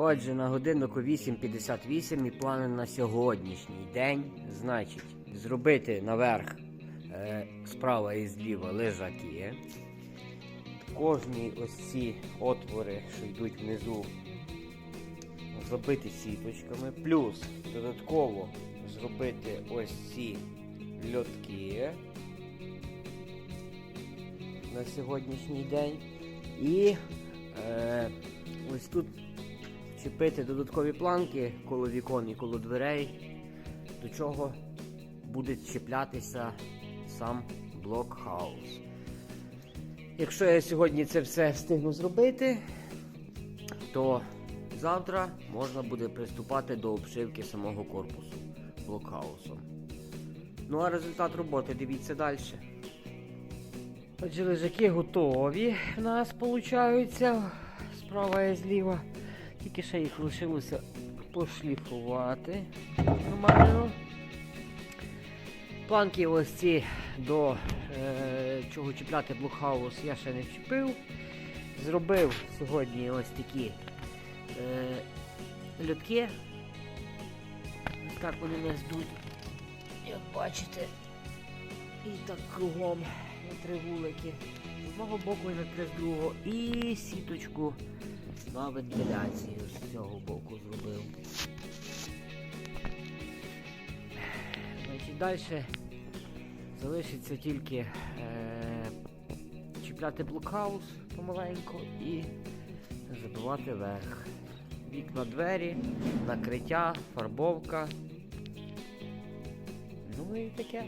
Отже, на годиннику 8.58 і плани на сьогоднішній день, значить, зробити наверх е, справа і зліва лежаки. Кожні ось ці отвори, що йдуть внизу, зробити сіточками. Плюс додатково зробити ось ці льотки на сьогоднішній день. І е, ось тут чіпити додаткові планки коло вікон і коло дверей, до чого буде чіплятися сам блокхаус. Якщо я сьогодні це все встигну зробити, то завтра можна буде приступати до обшивки самого корпусу блокхаусом. Ну а результат роботи дивіться далі. Отже, лежаки готові у нас виходить. Справа і зліва. Тільки ще їх лишилося пошліфувати нормально. Планки ось ці до е, чого чіпляти блокхаус я ще не вчепив. Зробив сьогодні ось такі е, льотки. Ось так вони нас йдуть, як бачите. І так кругом на три вулики. З одного боку і на три з другого. І сіточку на вентиляцію з цього боку зробив. Значить, далі залишиться тільки е, чіпляти блокхаус помаленьку і забивати верх. Вікна двері, накриття, фарбовка. Ну і таке.